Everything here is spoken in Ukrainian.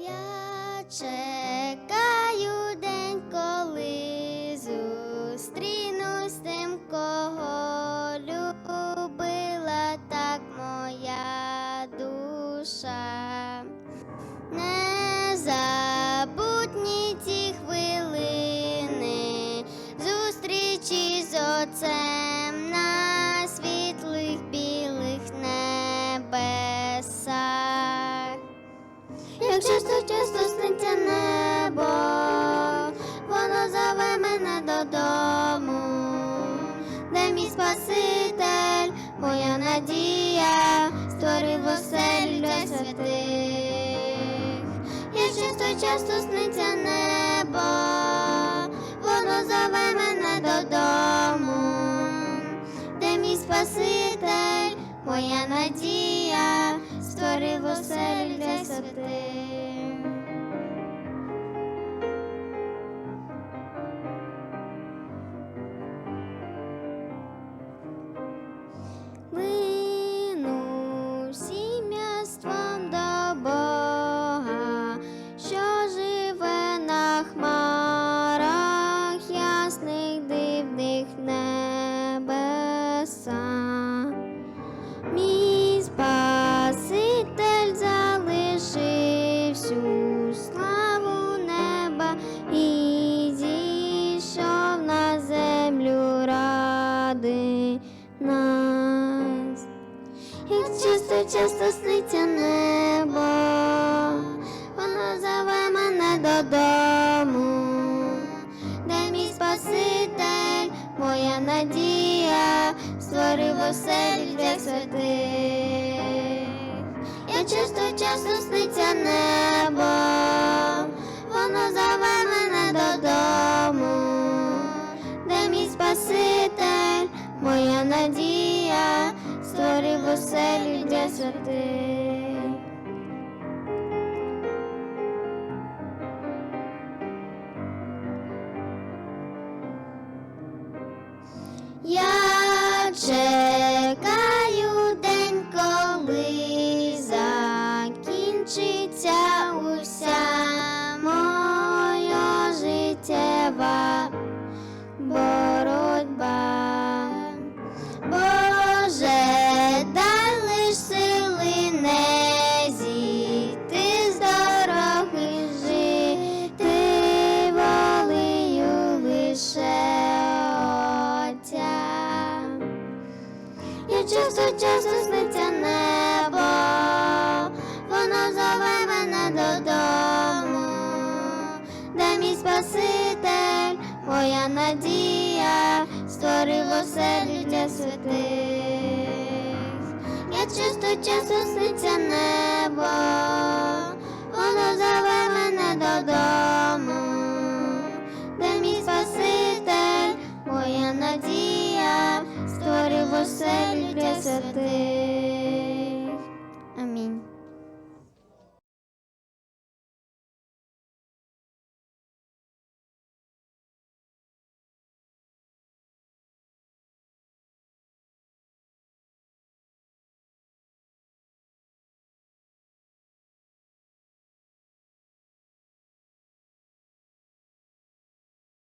Я чекаю день, коли зустрінусь з тим, кого любила так моя душа. Незабутні ті хвилини зустрічі з отцем Як часто, часто сниться небо, воно зове мене додому, де мій Спаситель, моя надія, створив осель для святих. Як часто, часто сниться небо, воно зове мене додому, де мій Спаситель, моя надія, створив осель для святих. Як часто, часто сниться небо, воно зове мене додому, де мій Спаситель, моя надія, створив осель для святих. Я часто, часто сниться небо, створив оселю для. Я чекаю день, коли закінчиться уся часто, часто сниться небо, воно зове мене додому, де мій Спаситель, моя надія, створив оселю для святих. Я часто, часто сниться небо, воно зове